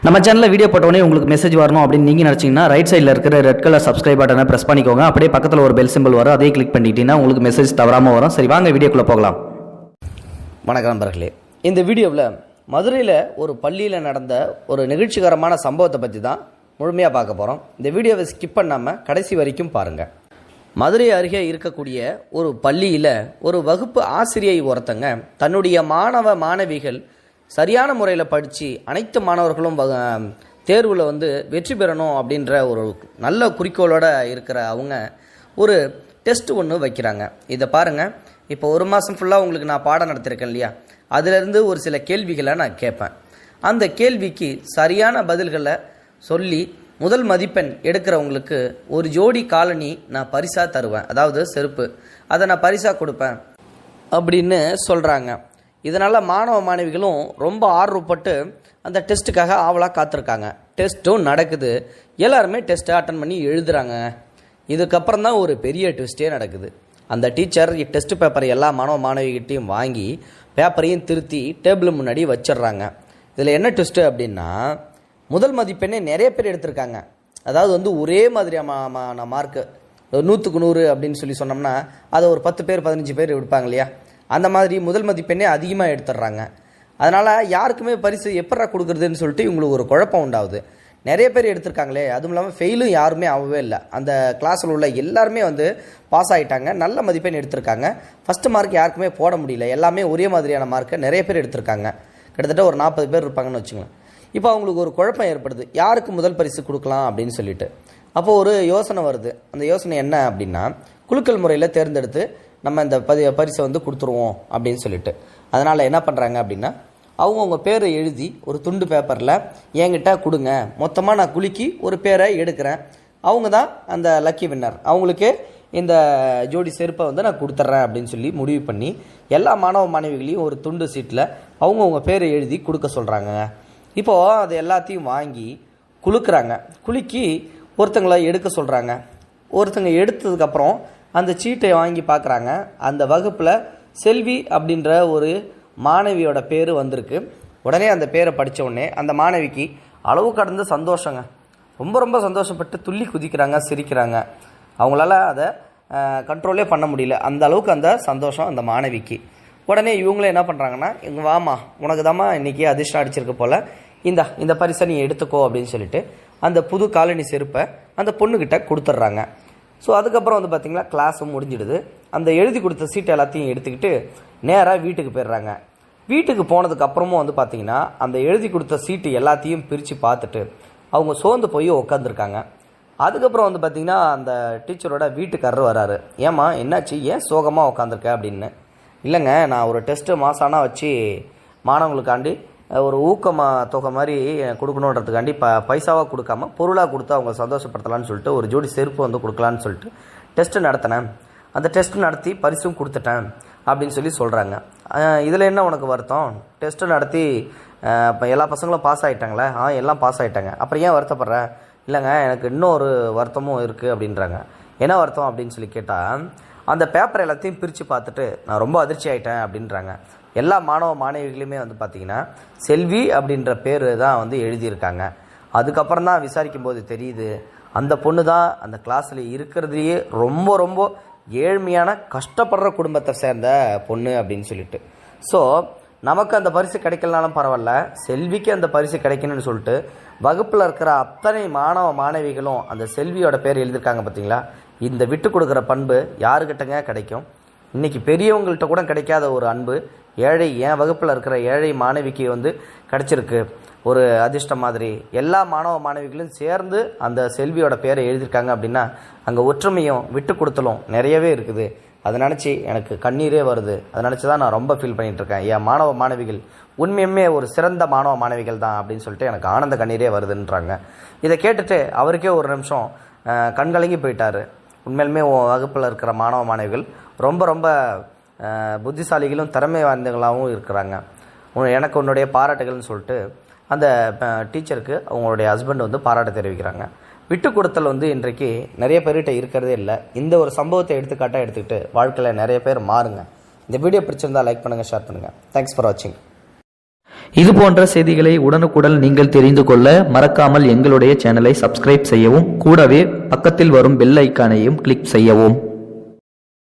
நம்ம சேனலில் வீடியோ போட்டோடனே உங்களுக்கு மெசேஜ் வரணும் அப்படின்னு நீங்கள் நினச்சிங்கன்னா ரைட் சைடில் இருக்கிற ரெட் கலர் சப்ஸ்கிரைப் பட்டனை ப்ரெஸ் பண்ணிக்கோங்க. அப்படியே பக்கத்தில் ஒரு பெல் சிம்பிள் வரும். அதே கிளிக் பண்ணிட்டீங்கன்னா உங்களுக்கு மெசேஜ் தவறாமல் வரும். சரி வாங்க வீடியோக்குள்ளே போகலாம். வணக்கம் நண்பர்களே. இந்த வீடியோவில் மதுரையில் ஒரு பள்ளியில் நடந்த ஒரு நிகழ்ச்சிகரமான சம்பவத்தை பற்றி தான் முழுமையாக பார்க்க போகிறோம் இந்த வீடியோவை ஸ்கிப் பண்ணாமல் கடைசி வரைக்கும் பாருங்கள் மதுரை அருகே இருக்கக்கூடிய ஒரு பள்ளியில் ஒரு வகுப்பு ஆசிரியை ஒருத்தங்க தன்னுடைய மாணவ மாணவிகள் சரியான முறையில் படித்து அனைத்து மாணவர்களும் தேர்வில் வந்து வெற்றி பெறணும் அப்படின்ற ஒரு நல்ல குறிக்கோளோடு இருக்கிற அவங்க ஒரு டெஸ்ட் ஒன்று வைக்கிறாங்க. இதை பாருங்கள் இப்போ ஒரு மாதம் ஃபுல்லாக உங்களுக்கு நான் பாடம் நடத்திருக்கேன் இல்லையா? அதிலிருந்து ஒரு சில கேள்விகளை நான் கேட்பேன். அந்த கேள்விக்கு சரியான பதில்களை சொல்லி முதல் மதிப்பெண் எடுக்கிறவங்களுக்கு ஒரு ஜோடி காலனி நான் பரிசாக தருவேன். அதாவது செருப்பு. அதை நான் பரிசாக கொடுப்பேன் அப்படின்னு சொல்கிறாங்க இதனால் மாணவ மாணவிகளும் ரொம்ப ஆர்வப்பட்டு அந்த டெஸ்ட்டுக்காக ஆவலாக காத்திருக்காங்க. டெஸ்ட்டும் நடக்குது. எல்லாருமே டெஸ்ட்டை அட்டன் பண்ணி எழுதுகிறாங்க இதுக்கப்புறம் தான் ஒரு பெரிய ட்விஸ்டே நடக்குது. அந்த டீச்சர் டெஸ்ட் பேப்பரை எல்லா மாணவ மாணவிகிட்டையும் வாங்கி பேப்பரையும் திருத்தி டேபிள் முன்னாடி வச்சிடுறாங்க. இதில் என்ன ட்விஸ்ட்டு அப்படின்னா முதல் மதிப்பெண்ணே நிறைய பேர் எடுத்திருக்காங்க. அதாவது வந்து ஒரே மாதிரியான மார்க்கு நூற்றுக்கு நூறு அப்படின்னு சொல்லி சொன்னோம்னா அதை ஒரு பத்து பேர் பதினஞ்சு பேர் எடுப்பாங்க இல்லையா? அந்த மாதிரி முதல் மதிப்பெண்ணே அதிகமாக எடுத்துடுறாங்க. அதனால் யாருக்குமே பரிசு எப்படா கொடுக்குறதுன்னு சொல்லிட்டு இவங்களுக்கு ஒரு குழப்பம் உண்டாகுது. நிறைய பேர் எடுத்திருக்காங்களே அதுவும் இல்லாமல் ஃபெயிலும் யாருமே ஆகவே இல்லை. அந்த கிளாஸில் உள்ள எல்லாருமே வந்து பாஸ் ஆகிட்டாங்க நல்ல மதிப்பெண் எடுத்திருக்காங்க. ஃபஸ்ட்டு மார்க் யாருக்குமே போட முடியல. எல்லாமே ஒரே மாதிரியான மார்க்கை நிறைய பேர் எடுத்திருக்காங்க. கிட்டத்தட்ட ஒரு நாற்பது பேர் இருப்பாங்கன்னு வச்சுக்கோங்க. இப்போ அவங்களுக்கு ஒரு குழப்பம் ஏற்படுது. யாருக்கு முதல் பரிசு கொடுக்கலாம் அப்படின்னு சொல்லிட்டு. அப்போது ஒரு யோசனை வருது. அந்த யோசனை என்ன அப்படின்னா குலுக்கல் முறையில் தேர்ந்தெடுத்து நம்ம இந்த பதி பரிசை வந்து கொடுத்துருவோம் அப்படின்னு சொல்லிட்டு. அதனால் என்ன பண்ணுறாங்க அப்படின்னா அவங்கவுங்க பேரை எழுதி ஒரு துண்டு பேப்பரில் என்கிட்ட கொடுங்க. மொத்தமாக நான் குலுக்கி ஒரு பேரை எடுக்கிறேன். அவங்க தான் அந்த லக்கி வின்னர் அவங்களுக்கு இந்த ஜோடி செருப்பை வந்து நான் கொடுத்துட்றேன் அப்படின்னு சொல்லி முடிவு பண்ணி எல்லா மாணவ மாணவிகளையும் ஒரு துண்டு சீட்டில் அவங்கவுங்க பேரை எழுதி கொடுக்க சொல்கிறாங்க இப்போது அது எல்லாத்தையும் வாங்கி குலுக்குறாங்க. குலுக்கி ஒருத்தங்களை எடுக்க சொல்கிறாங்க ஒருத்தங்க எடுத்ததுக்கப்புறம் அந்த சீட்டை வாங்கி பார்க்குறாங்க. அந்த வகுப்பில் செல்வி அப்படின்ற ஒரு மாணவியோட பேர் வந்திருக்கு. உடனே அந்த பேரை படித்த உடனே அந்த மாணவிக்கு அளவு கடந்த சந்தோஷங்க. ரொம்ப ரொம்ப சந்தோஷப்பட்டு துள்ளி குதிக்கிறாங்க சிரிக்கிறாங்க. அவங்களால அதை கண்ட்ரோலே பண்ண முடியல. அந்த அளவுக்கு அந்த சந்தோஷம் அந்த மாணவிக்கு. உடனே இவங்களும் என்ன பண்ணுறாங்கன்னா இங்கே வாமா உனக்கு தாம்மா இன்றைக்கி அதிர்ஷ்டம் அடிச்சிருக்க போல். இந்த இந்த பரிசை நீ எடுத்துக்கோ அப்படின்னு சொல்லிட்டு அந்த புது காலனி செருப்பை அந்த பொண்ணுக்கிட்ட கொடுத்துட்றாங்க. ஸோ அதுக்கப்புறம் வந்து பார்த்திங்கன்னா கிளாஸும் முடிஞ்சிடுது. அந்த எழுதி கொடுத்த சீட்டை எல்லாத்தையும் எடுத்துக்கிட்டு நேராக வீட்டுக்கு போயிடுறாங்க. வீட்டுக்கு போனதுக்கு அப்புறமும் வந்து பார்த்திங்கன்னா அந்த எழுதி கொடுத்த சீட்டு எல்லாத்தையும் பிரித்து பார்த்துட்டு அவங்க சோர்ந்து போய் உட்காந்துருக்காங்க அதுக்கப்புறம் வந்து பார்த்திங்கன்னா அந்த டீச்சரோட வீட்டுக்காரர் வராரு. ஏம்மா என்னாச்சு? ஏன் சோகமாக உட்காந்துருக்க அப்படின்னு. இல்லைங்க நான் ஒரு டெஸ்ட்டு மாசானா வச்சு மாணவங்களுக்காண்டி ஒரு ஊக்கமாக தொகை மாதிரி கொடுக்கணுன்றதுக்காண்டி ப பைசாவாக கொடுக்காம பொருளாக கொடுத்து அவங்க சந்தோஷப்படுத்தலான்னு சொல்லிட்டு ஒரு ஜோடி செருப்பு வந்து கொடுக்கலான்னு சொல்லிட்டு டெஸ்ட்டு நடத்தினேன். அந்த டெஸ்ட் நடத்தி பரிசும் கொடுத்துட்டேன் அப்படின்னு சொல்லி சொல்கிறாங்க இதில் என்ன உனக்கு வருத்தம்? டெஸ்ட்டு நடத்தி இப்போ எல்லா பசங்களும் பாஸ் ஆகிட்டாங்களே ஆ எல்லாம் பாஸ் ஆகிட்டாங்க அப்புறம் ஏன் வருத்தப்படுற? இல்லைங்க எனக்கு இன்னொரு வருத்தமும் இருக்குது அப்படின்றாங்க. என்ன வருத்தம் அப்படின்னு சொல்லி கேட்டால் அந்த பேப்பர் எல்லாத்தையும் பிரித்து பார்த்துட்டு நான் ரொம்ப அதிர்ச்சி ஆகிட்டேன் அப்படின்றாங்க. எல்லா மாணவ மாணவிகளுமே வந்து பார்த்திங்கன்னா செல்வி அப்படின்ற பேர் தான் வந்து எழுதியிருக்காங்க. அதுக்கப்புறம் தான் விசாரிக்கும் போது தெரியுது அந்த பொண்ணு தான் அந்த கிளாஸில் இருக்கிறதுலேயே ரொம்ப ரொம்ப ஏழ்மையான கஷ்டப்படுற குடும்பத்தை சேர்ந்த பொண்ணு அப்படின்னு சொல்லிட்டு. ஸோ நமக்கு அந்த பரிசு கிடைக்கலனாலும் பரவாயில்ல செல்விக்கு அந்த பரிசு கிடைக்கணும்னு சொல்லிட்டு வகுப்பில் இருக்கிற அத்தனை மாணவ மாணவிகளும் அந்த செல்வியோட பேர் எழுதியிருக்காங்க பார்த்தீங்களா இந்த விட்டு கொடுக்குற பண்பு யாருக்கிட்டங்க கிடைக்கும்? இன்றைக்கி பெரியவங்கள்ட்ட கூட கிடைக்காத ஒரு அன்பு ஏழை என் வகுப்பில் இருக்கிற ஏழை மாணவிக்கு வந்து கிடச்சிருக்கு? ஒரு அதிர்ஷ்டம் மாதிரி. எல்லா மாணவ மாணவிகளும் சேர்ந்து அந்த செல்வியோட பேரை எழுதியிருக்காங்க அப்படின்னா அங்கே ஒற்றுமையும் விட்டு கொடுத்தலும் நிறையவே இருக்குது. அதை நினச்சி எனக்கு கண்ணீரே வருது. அதை நினச்சி தான் நான் ரொம்ப ஃபீல் பண்ணிகிட்ருக்கேன் என் மாணவ மாணவிகள் உண்மையுமே ஒரு சிறந்த மாணவ மாணவிகள் தான் அப்படின்னு சொல்லிட்டு எனக்கு ஆனந்த கண்ணீரே வருதுன்றாங்க. இதை கேட்டுட்டு அவருக்கே ஒரு நிமிஷம் கண்கலங்கி போயிட்டார். உண்மையிலுமே வகுப்பில் இருக்கிற மாணவ மாணவிகள் ரொம்ப ரொம்ப புத்திசாலிகளும் திறமை வாய்ந்தவங்களாகவும் இருக்கிறாங்க எனக்கு உன்னுடைய பாராட்டுகள்னு சொல்லிட்டு அந்த டீச்சருக்கு அவங்களுடைய ஹஸ்பண்ட் வந்து பாராட்டு தெரிவிக்கிறாங்க. விட்டு கொடுத்தல் வந்து இன்றைக்கு நிறைய பேர்கிட்ட இருக்கிறதே இல்லை. இந்த ஒரு சம்பவத்தை எடுத்துக்காட்டாக எடுத்துக்கிட்டு வாழ்க்கையில் நிறைய பேர் மாறுங்க. இந்த வீடியோ பிடிச்சிருந்தால் லைக் பண்ணுங்கள் ஷேர் பண்ணுங்கள் தேங்க்ஸ் ஃபார் வாட்சிங் இது போன்ற செய்திகளை உடனுக்குடன் நீங்கள் தெரிந்து கொள்ள மறக்காமல் எங்களுடைய சேனலை சப்ஸ்கிரைப் செய்யவும் கூடவே பக்கத்தில் வரும் பெல் ஐக்கானையும் கிளிக் செய்யவும்.